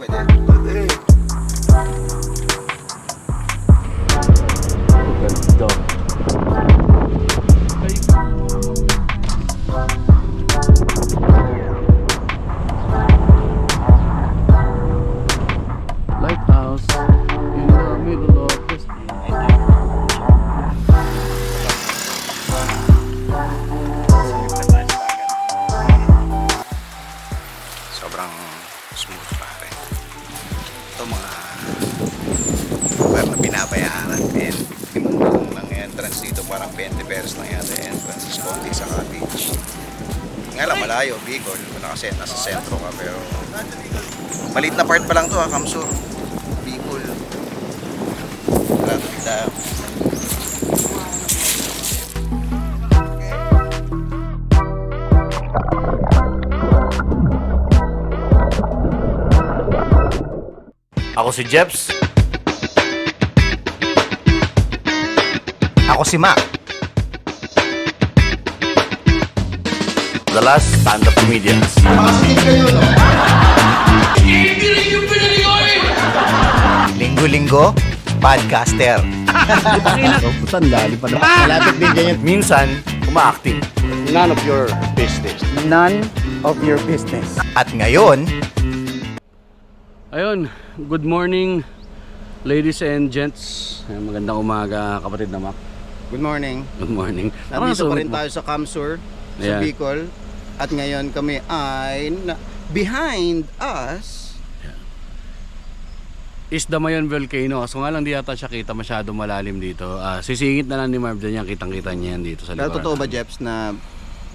pwede. Ganda. Parang 20 pesos lang yata entrance konti sa cottage. Nga lang malayo, Bicol. Wala kasi nasa sentro ka pero malit na part pa lang to ha, Kamsur. Bicol. Traffic tayo. Ako si Jeps. Ako si Mac. The last stand-up comedians. Linggo-linggo, podcaster. Putan, lali pa naman. Malapit din dyan yung Minsan, kuma-acting. None of your business. None of your business. At ngayon, Ayun, good morning ladies and gents. Magandang umaga kapatid na Mac. Good morning. Good morning. Nandito pa rin tayo sa Kamsur, sa Yeah. Bicol. At ngayon kami ay na- behind us. Is Damayon Volcano. So nga lang di yata siya kita masyado malalim dito. Ah, sisingit na lang ni Marv dyan yan. Kitang-kita niya yan dito sa Pero likuran. totoo ba, Jeps, na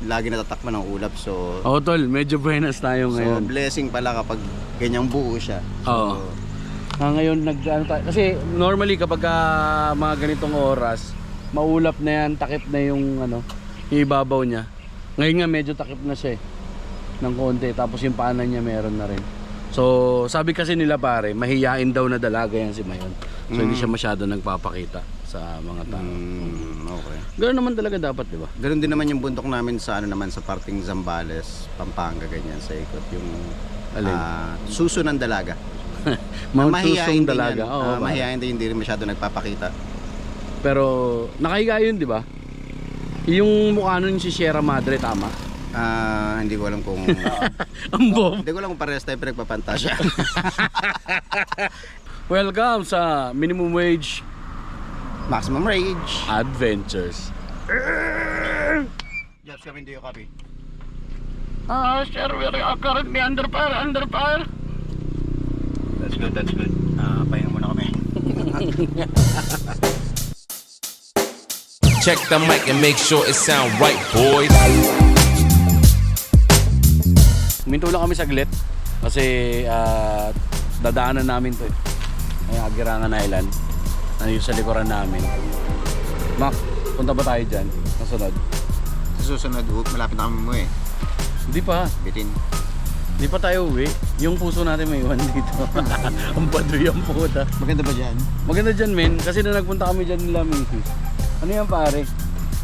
lagi natatakman ng ulap? So, Oo, tol. Medyo buenas tayo so ngayon. blessing pala kapag ganyang buo siya. Oo. Ah, ngayon nag ano tayo, kasi normally kapag ah, mga ganitong oras, maulap na yan, takip na yung ano, yung ibabaw niya. Ngayon nga medyo takip na siya eh, ng konti tapos yung paanan niya meron na rin. So, sabi kasi nila pare, mahiyain daw na dalaga yan si Mayon. So, hindi siya masyado nagpapakita sa mga tao. Mm, okay. Ganoon naman talaga dapat, di ba? Ganun din naman yung bundok namin sa ano naman sa parting Zambales, Pampanga ganyan sa ikot yung Alin? ah, suso ng dalaga. Mount Mahihain Susong dalaga. yan. Oo, Ah, pare. mahihain din hindi rin masyado nagpapakita. Pero nakahiga yun, di ba? Yung mukha nun si Sierra Madre, tama? Ah, hindi ko alam kung Ang bob. hindi ko alam kung parehas tayo pinagpapantasya. Welcome sa Minimum Wage Maximum rage. Adventures. Jeps, kami hindi yung copy. Ah, sir, we are currently under fire, under fire. That's good, that's good. Ah, pahinga muna kami. Check the mic and make sure it sound right, boys. Minto lang kami saglit kasi ah, dadaanan namin to eh. Ay, Agirangan Island. Ano yung sa likuran namin. Mac, punta ba tayo dyan? Kasunod? Sa susunod, uh, malapit na kami mo eh. Hindi pa. Bitin. Hindi pa tayo uwi. Yung puso natin may iwan dito. Ang baduy ang puta. Maganda ba dyan? Maganda dyan, men. Kasi na nagpunta kami dyan nila, Macy's. Ano yan, pare?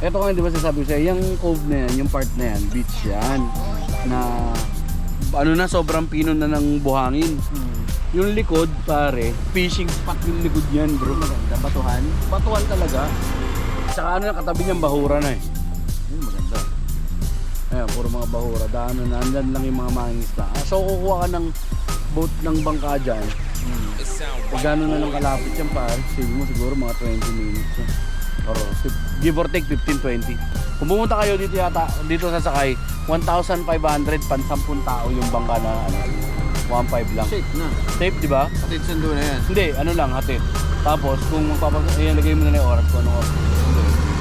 Ito nga, di ba sasabi ko sa'yo, yung cove na yan, yung part na yan, beach yan. Na, ano na, sobrang pino na ng buhangin. Yung likod, pare, fishing spot yung likod yan, bro. Maganda. Batuhan? Batuhan talaga. Saka ano na, katabi niyang bahura na eh. Yun, maganda. Ayan, puro mga bahura. Daanan na, andyan lang yung mga mangingisda. Ah, so, kukuha ka ng boat ng bangka dyan. Pag gano'n na lang kalapit yan pa, sige mo siguro mga 20 minutes. yan. Or give or take 15-20. Kung pumunta kayo dito yata, dito sa sakay, 1,500 pan 10 tao yung bangka na ano, 1.5 lang. Safe na. Safe, di ba? Atid sundo na yan. Hindi, ano lang, hatid. Tapos, kung magpapas... Ayan, lagay mo na lang yung oras kung anong oras.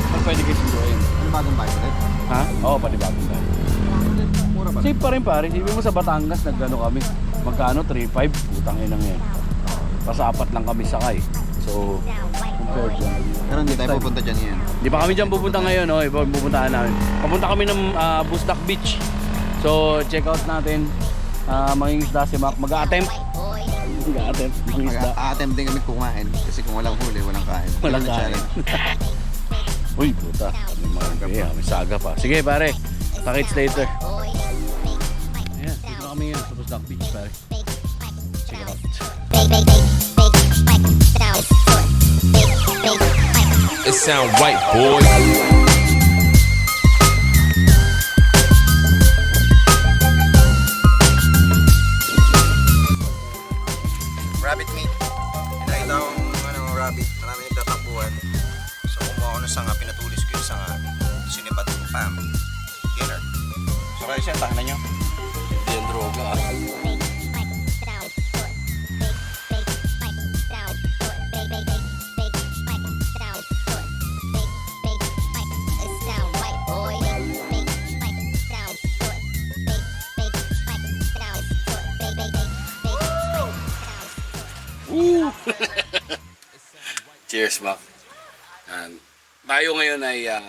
Ano pwede kayo sunduin? Ano bagong bike? Ha? Oo, panibagong tayo. Mura pa. Safe pa rin pare. Sabi mo sa Batangas, nagano kami. Magkano? 3.5? Putang inang yan. Tapos apat lang kami sakay. So, dyan. Pero hindi tayo pupunta dyan yan. Di pa kami dyan pupunta ngayon, oh. Iba pupuntahan namin. Papunta kami ng ah, Bustak Beach. So, check out natin. Uh, mangingisda si Mac. Mag-a-attempt. Mag-a-attempt. Mangingisda. Mag-attempt din kami kumain. Kasi kung walang huli, walang kain. Walang Yun ang kain. Uy, puta. May mga yeah, may saga pa. Sige, pare. Takits later. Ayan, dito na kami ngayon sa Bustak Beach, pare. Check it out. It sound right, boy. Rabbit meat. Nakita akong ano, rabbit. Marami nagtatakbuhan. So kumuha ko ng sanga, pinatulis ko yung sanga. Sinibat ko, pam. Dinner. So kayo siya, tahanan nyo. Hindi yan droga Cheers, Mac. And tayo ngayon ay ah,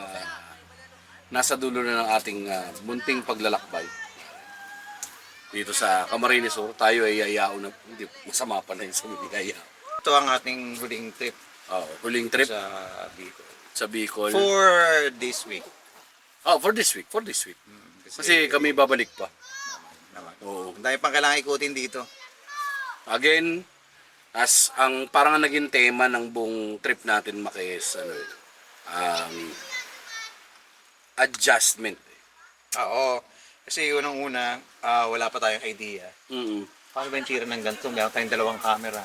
nasa dulo na ng ating ah, munting paglalakbay. Dito sa Camarines Sur, tayo ay yayao na, hindi, masama pa na yung sa yayao. Ito ang ating huling trip Oh, huling trip sa Bicol. sa Bicol. For this week. oh, for this week, for this week. Kasi kami babalik pa. Naman. Oo. Ang dami pang kailangan ikutin dito. Again, as ang parang ang naging tema ng buong trip natin makis ano um, adjustment. Oo. Kasi unang-una, ah, wala pa tayong idea. Mm. Paano ba yung tira ng ganito? Meron tayong dalawang camera.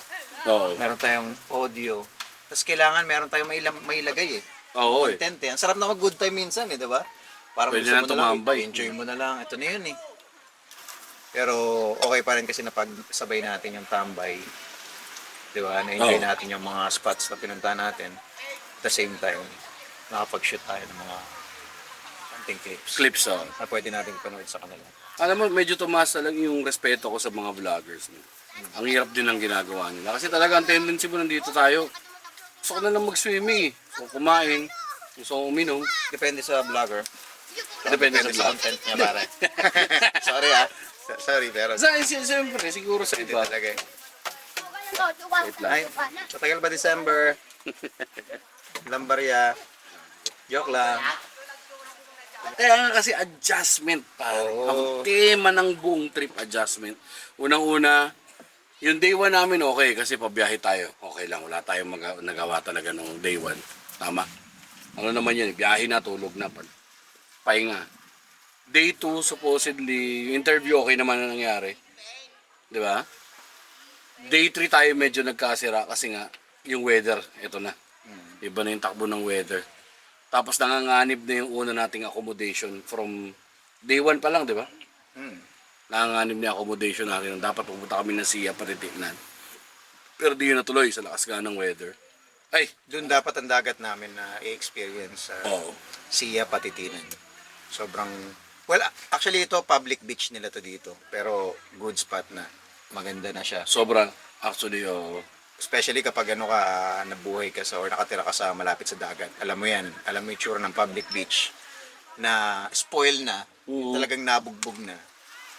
Oo. Meron tayong audio. Tapos kailangan meron tayong may, may ilagay eh. Oo eh. Content eh. Ang sarap na mag good time minsan eh, di ba? Parang Pwede gusto na mo na lang, tumambay. enjoy mo na lang. Ito na yun eh. Pero okay pa rin kasi na pagsabay natin yung tambay. Di ba? Na-enjoy Oo. natin yung mga spots na pinunta natin. At the same time, nakapag-shoot tayo ng mga hunting clips. Clips oh. Na pwede natin panood sa kanila. Alam mo, medyo tumaas na lang yung respeto ko sa mga vloggers. No? Ang hirap din ng ginagawa nila. Kasi talaga ang tendency mo nandito tayo. Gusto ko na lang mag-swimming eh. Gusto ko kumain. Gusto ko uminom. Depende sa vlogger. Depende sa vlog. content niya, pare. Sorry ah. Sorry, pero Sa, si- siyempre, siguro sa iba. talaga eh. Wait lang. Ay, sa tagal ba December? Lambarya. Joke lang. Kaya nga kasi adjustment pare. Oo. Ang tema ng buong trip adjustment. Unang-una, yung day one namin okay kasi pabiyahe tayo. Okay lang, wala tayong maga- nagawa talaga nung day one. Tama. Ano naman yun, biyahe na, tulog na. pa- Pahinga. Day 2, supposedly, yung interview okay naman na nangyari. Di ba? Day 3 tayo medyo nagkasira kasi nga, yung weather, ito na. Iba na yung takbo ng weather. Tapos nanganganib na yung una nating accommodation from day 1 pa lang, di ba? Hmm. Nanganganib na accommodation natin. Dapat pumunta kami ng SIA patitignan. Pero di yun natuloy sa lakas nga ng weather. Ay, Doon dapat ang dagat namin na i-experience sa oo. Siya Patitinan. Sobrang Well, actually ito public beach nila to dito. Pero good spot na. Maganda na siya. Sobrang, actually, oo. Especially kapag ano ka, nabuhay ka sa or nakatira ka sa malapit sa dagat. Alam mo yan. Alam mo yung tsura ng public beach na spoil na. Oo. Talagang nabugbog na.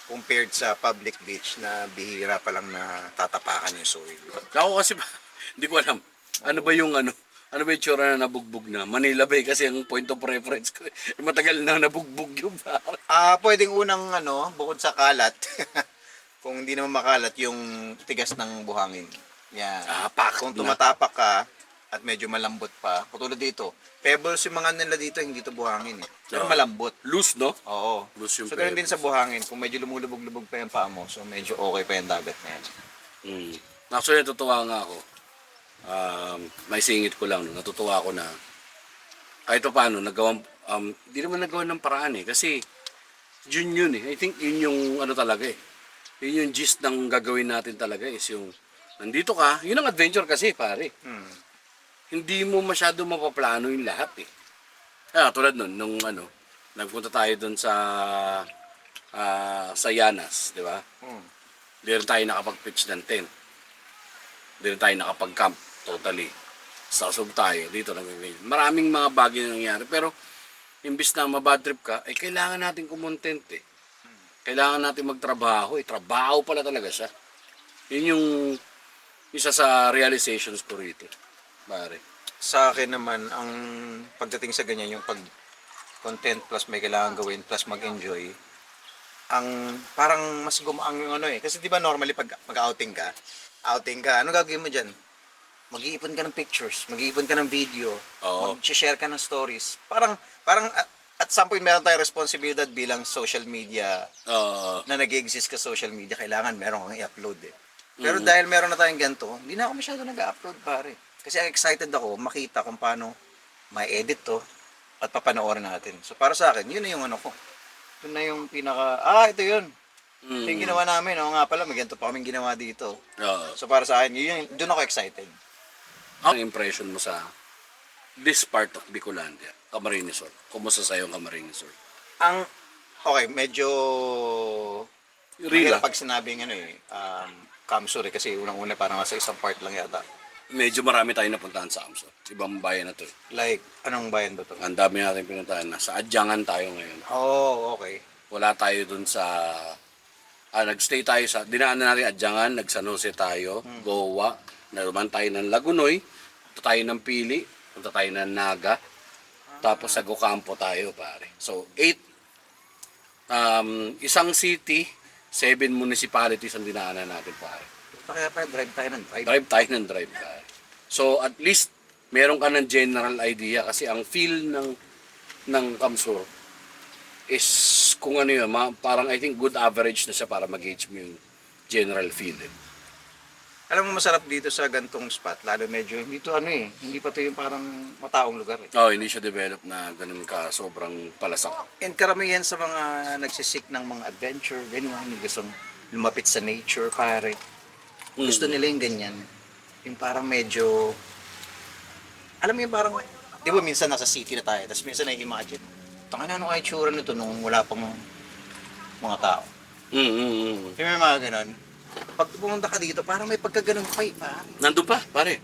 Compared sa public beach na bihira pa lang na tatapakan yung soil. Ako kasi, hindi ko alam. Ano ba yung ano? Ano ba yung tsura na nabugbog na? Manila Bay kasi ang point of reference ko. Matagal na nabugbog yung pare. Ah, pwedeng unang ano, bukod sa kalat. kung hindi naman makalat yung tigas ng buhangin. Yan. Tapak Kung na. tumatapak ka at medyo malambot pa, katulad dito. Pebbles yung mga nila dito, hindi to buhangin eh. Pero Oo. malambot. Loose, no? Oo. Loose yung So, ganun din sa buhangin. Kung medyo lumulubog-lubog pa yung paa mo, so medyo okay pa yung dagat na yan. Mm. Actually, natutuwa nga ako. Um, may singit ko lang, no? natutuwa ako na kahit pa paano, nagawang, um, di naman nagawa ng paraan eh. Kasi, yun yun eh. I think yun yung ano talaga eh. Yun yung gist ng gagawin natin talaga is yung, nandito ka, yun ang adventure kasi pare. Hmm. Hindi mo masyado mapaplano yung lahat eh. Ah, tulad nun, nung ano, nagpunta tayo dun sa, ah, sa Yanas, di ba? Hmm. Di rin tayo nakapag-pitch ng tent. Di rin tayo nakapag-camp totally. Sa usog tayo, dito lang Maraming mga bagay na nangyari. Pero, imbis na mabad trip ka, ay kailangan natin kumontent eh. Kailangan natin magtrabaho eh. Trabaho pala talaga siya. Yun yung isa sa realizations ko rito. Pare. Sa akin naman, ang pagdating sa ganyan, yung pag content plus may kailangan gawin plus mag-enjoy, ang parang mas gumaang yung ano eh. Kasi di ba normally pag mag-outing ka, outing ka, ano gagawin mo dyan? Mag-iipon ka ng pictures, mag-iipon ka ng video, mag-share ka ng stories. Parang, parang at, at some point meron tayong responsibilidad bilang social media Oo. na nag-exist ka social media, kailangan meron kang i-upload eh. Pero dahil meron na tayong ganito, hindi na ako masyado nag-upload pare. Kasi excited ako makita kung paano ma-edit to at papanoorin natin. So para sa akin, yun na yung ano ko. Yun na yung pinaka, ah, ito yun. Ito yung ginawa namin. Oo nga pala, may ganito pa kaming ginawa dito. Oo. So para sa akin, yun, yung- doon ako excited. Ang impression mo sa this part of Bicolandia, Camarines Resort? Kumusta sa'yo ang Camarines? Ang, okay, medyo, Real mahirap ah. pag sinabing ano eh, um, Kamsur eh, kasi unang-una parang nasa isang part lang yata. Medyo marami tayong napuntahan sa Amso. Ibang bayan na to. eh. Like, anong bayan ba to? Ang dami natin pinuntahan. Nasa Adyangan tayo ngayon. Oh, okay. Wala tayo dun sa... Ah, nagstay tayo sa... Dinaanan natin Adyangan, nag San Jose tayo, Goa, naman tayo ng Lagunoy, punta tayo ng Pili, punta tayo ng Naga, tapos sa Gocampo tayo, pare. So, eight, um, isang city, seven municipalities ang dinaanan natin, pare. Kaya pa, drive tayo ng drive. Drive tayo ng drive, pare. So, at least, meron ka ng general idea kasi ang feel ng ng Kamsur is kung ano yun, ma- parang I think good average na siya para mag-gauge mo yung general feel. Eh. Alam mo, masarap dito sa gantong spot, lalo medyo, hindi to ano eh, hindi pa to yung parang mataong lugar eh. Oh, hindi siya develop na ganun ka sobrang palasak. And karamihan sa mga nagsisik ng mga adventure, ganyan, yung gustong lumapit sa nature, pare. Gusto nila yung ganyan. Yung parang medyo, alam mo yung parang, di ba minsan nasa city na tayo, tapos minsan na-imagine, tangina ano kaya tsura nito nung wala pang mga tao. Mm, mm, mm. Yung may mga ganon. Pag pumunta ka dito, parang may pagkaganon pa eh, pare. Nandun pa, pare.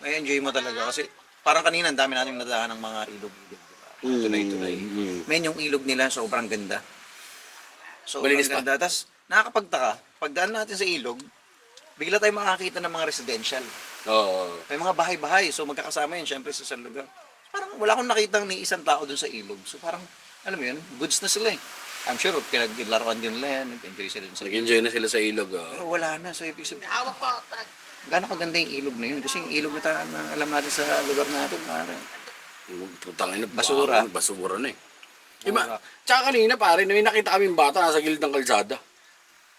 May enjoy mo talaga kasi parang kanina ang dami nating nadaan ng mga ilog-ilog. Diba? Tunay-tunay. Mm. Men, yung ilog nila sobrang ganda. Sobrang Malinis pa. ganda. Tapos nakakapagtaka, pagdaan natin sa ilog, bigla tayo makakita ng mga residential. Oo. May mga bahay-bahay. So magkakasama yun syempre sa isang lugar. Parang wala akong nakitang ni isang tao dun sa ilog. So parang, alam mo yun, goods na sila eh. I'm sure pinaglaruan din nila yan. Nag-enjoy sila sa ilog. Nag-enjoy na sila sa ilog. Oh. Pero wala na. So ibig sabihin, Gano'ng kaganda yung ilog na yun? Kasi yung ilog na, ta- na alam natin sa lugar natin, parang Putang ina, Basura. Basura na eh. Diba? Tsaka kanina pare, may nakita kami bata nasa gilid ng kalsada.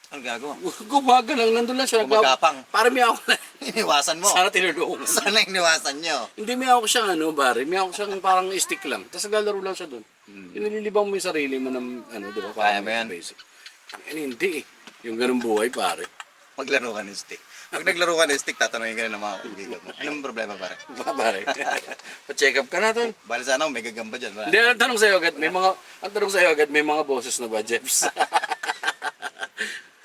Ang gagawa? Gumaga lang, nandun lang siya. Gumagapang. Pare may ako na. Iniwasan mo. Sana tinulungan. Sana iniwasan nyo. Hindi may ako siyang ano, pare. May ako siyang parang stick lang. Tapos naglalaro lang siya doon. Inililibang mo yung sarili mo ng ano, di ba? Kaya ba yan? Basic. Ina, hindi eh. Yung ganung buhay, pare. Maglaro ka ng stick. Pag naglaro ka ng stick, tatanungin ka na ng mga kaibigan mo. Anong problema pare? Ba, pare. Pa-check up ka na, tol. Bali sana may gagamba dyan. Hindi, ang tanong sa'yo agad, may mga, ang tanong sa'yo agad, may mga boses na ba, Jeps?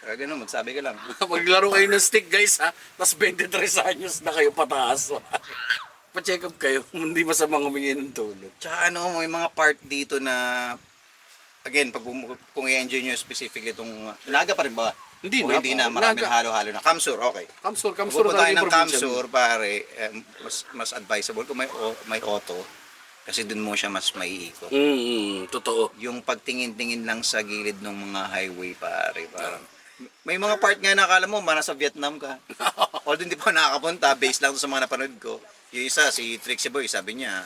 Kaya ganun, magsabi ka lang. Maglaro kayo ng stick, guys, ha? Tapos 23 anyos na kayo pataas. Pa-check up kayo, hindi masamang humingi ng tulong. Tsaka ano, may mga part dito na again, pag kung i-enjoy nyo specifically itong naga pa rin ba? Hindi na hindi na, maraming halo-halo na. Kamsur, okay. Kamsur, kamsur pupunta tayo ng. Kamsur, pare, eh, mas, mas advisable kung may, o- may auto. Kasi dun mo siya mas maiikot. Mm, mm, totoo. Yung pagtingin-tingin lang sa gilid ng mga highway, pare, parang may mga part nga na akala mo, mana sa Vietnam ka. Although hindi pa nakakapunta, based lang sa mga napanood ko. Yung isa, si Trixie Boy, sabi niya,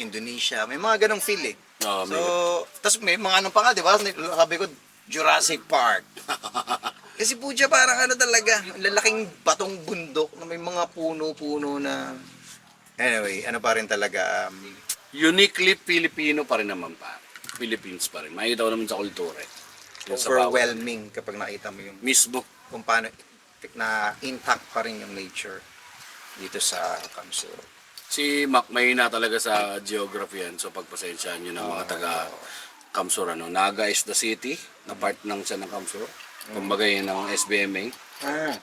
Indonesia. May mga ganong feel eh. Oo, so, tas may mga ano pa nga, di ba? Sabi ko, Jurassic Park. Kasi siya parang ano talaga, lalaking batong bundok na may mga puno-puno na... Anyway, ano pa rin talaga, um, Uniquely Filipino pa rin naman pa. Philippines pa rin. Makikita ko naman sa kultura. eh. Overwhelming kapag nakita mo yung Mismo. kung paano na intact pa rin yung nature dito sa Kamsur. Si Mac may na talaga sa geography yan. So pagpasensyahan nyo ng mga taga Kamsur. Ano. Naga is the city. Na part ng siya ng Kamsur. Kumbaga yun ng SBMA.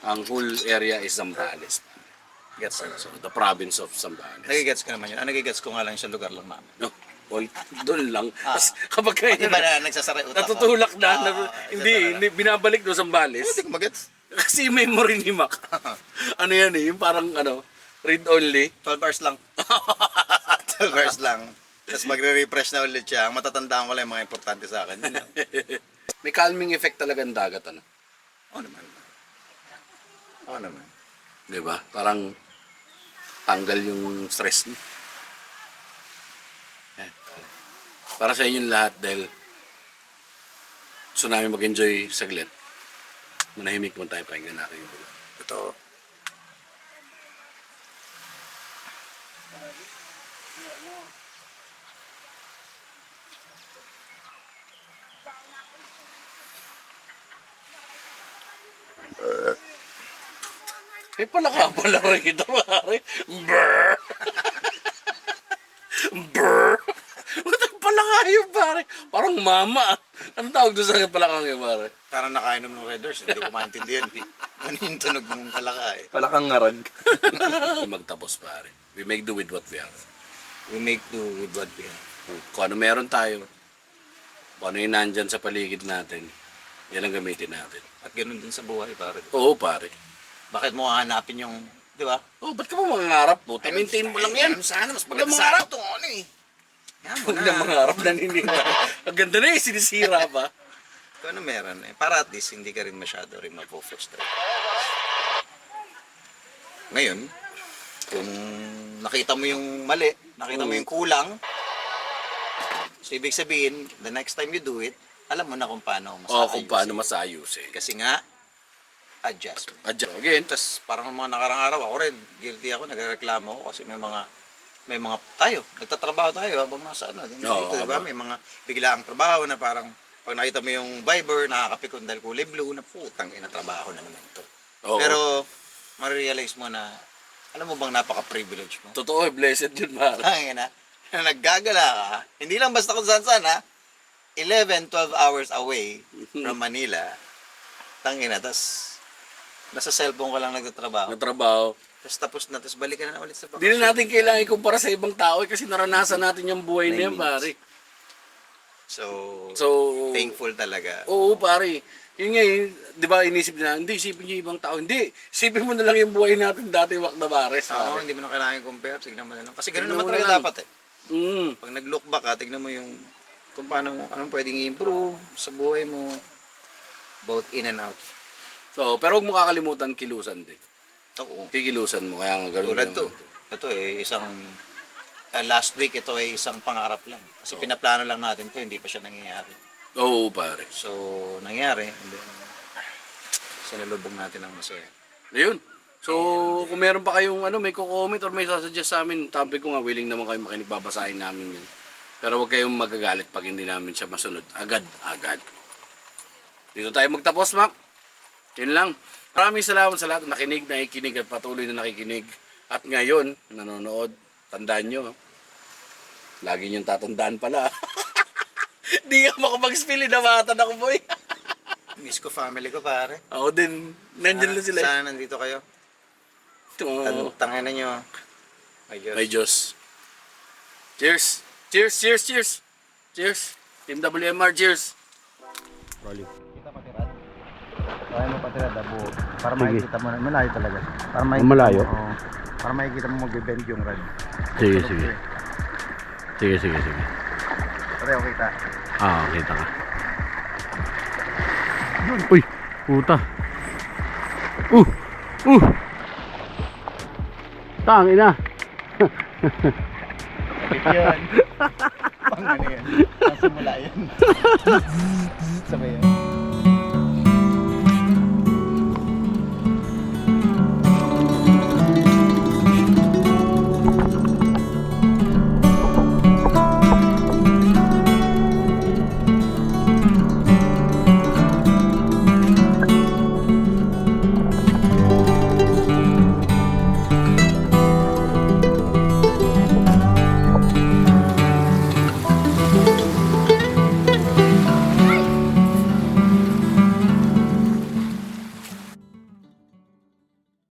Ang whole area is Zambales. Gets. So the province of Zambales. Nagigets ko naman yun. Ang nagigets ko nga lang sa lugar lang namin. No. Oy, doon lang. Tapos kapag kayo Di ba na nagsasara utak? natutulak na, Ah, na hindi, hindi, binabalik doon sa Zambales. Hindi ko magets. Kasi yung memory ni Mac. ano yan eh, yung parang ano, read only. 12 hours lang. 12 hours lang. Tapos magre-refresh na ulit siya. Ang matatandaan ko lang yung mga importante sa akin. Yun lang. May calming effect talaga ang dagat, ano? Oo naman. Oo naman. Di ba? Parang tanggal yung stress mo. Yan. Para sa inyong lahat dahil gusto namin mag-enjoy saglit. Manahimik mo tayo pakinggan natin yung bulan. Ito. Eh, pala ka pala rito, pare. Brr! Brr! Nga yun, pare? Parang mama. Anong tawag doon sa palakang yun, pare? Parang nakainom ng Red Horse. Hindi ko maintindihan. Ano yung tunog ng palaka eh. Palakang ngarag. Magtapos, pare. We make do with what we have. We make do with what we have. Kung ano meron tayo, kung ano yung nandyan sa paligid natin, yan ang gamitin natin. At ganoon din sa buhay, pare. Oo, pare. Bakit mo hahanapin yung, di ba? Oh, ba't ka ba mangangarap po? Maintain mo lang yan. Sana, mas maganda mangarap. sana ito. Ano eh. Huwag na. na mangarap na ninira. Ang ganda na eh, sinisira pa. Kung ano meron eh. Para at least hindi ka rin masyado rin mapo-frustrate. Ngayon, kung nakita mo yung mali, nakita mo yung kulang, so ibig sabihin, the next time you do it, alam mo na kung paano mas Oo, kung paano masayos eh. Kasi nga, adjustment. Adjust. Again, Tapos parang mga nakarang araw, ako rin, guilty ako, nagreklamo ako kasi may mga may mga tayo, nagtatrabaho tayo habang nasa ano, dito, Oo, diba? habang- May mga biglaang trabaho na parang pag nakita mo yung Viber, nakakapikon dahil kulay blue, na putang ina trabaho na naman to. Oo. Pero, marirealize mo na, alam mo bang napaka-privilege mo? totoo, eh, blessed yun, pare. Ang ina, na naggagala ka, hindi lang basta kung saan saan ha, 11, 12 hours away from Manila, tangina, tas nasa cellphone ka lang nagtatrabaho. Nagtrabaho. Tapos tapos na, tapos balikan na ulit sa Hindi na natin kailangan ikumpara sa ibang tao eh, kasi naranasan natin yung buhay na yan, Nine pare. So, So, thankful talaga. oo, pare. Yun nga, yun, di ba, inisip na, hindi, isipin niyo yung ibang tao. Hindi, isipin mo na lang yung buhay natin dati, wak na bares. Oo, pare. hindi mo na kailangan i-compare. Tignan mo na lang. Kasi ganun Tignan naman mo na talaga lang. dapat eh. Mm. Pag nag-look back ka, tignan mo yung kung paano, anong pwedeng i-improve sa buhay mo. Both in and out. So, pero huwag mo kakalimutan kilusan din. Oo. Kikilusan mo, kaya nga ganun. Tulad lang. to. Ito eh, isang ah, last week ito ay isang pangarap lang. Kasi pinaplano lang natin to, hindi pa siya nangyayari. Oo, pare. So, nangyari. And then, sinalubong natin ang masaya. Ayun. So, kung meron pa kayong ano, may kukomment or may sasuggest sa amin, tabi ko nga, willing naman kayo makinig, babasahin namin yun. Pero huwag kayong magagalit pag hindi namin siya masunod. Agad, agad. Dito tayo magtapos, Mac. Yun lang. Maraming salamat sa lahat na nakinig, nakikinig at patuloy na nakikinig. At ngayon, nanonood, tandaan nyo, lagi niyong tatandaan pala. Di ka makapag-spill, inamatan ako, boy. Miss ko family ko, pare. ako din, nandyan lang sila. Sana nandito kayo. Oo. Tan- Tangin na nyo. Ay, Diyos. Ay Diyos. Cheers! Cheers, cheers, cheers! Cheers! Team WMR, cheers! Kita patirad. Kaya mo patirad, abo. Para makikita mo, na- malayo talaga. Para makikita Malayo? Mo, oo. para makikita mo mag-bend yung rad. Sige, Tulog sige. eh. Sige, sige, sige. Pareho kita. Ah, kita ka. Uy, puta. Uh, uh. Tang ina. Yun. Pang ano yun. Ang simula yun. Sabay yun.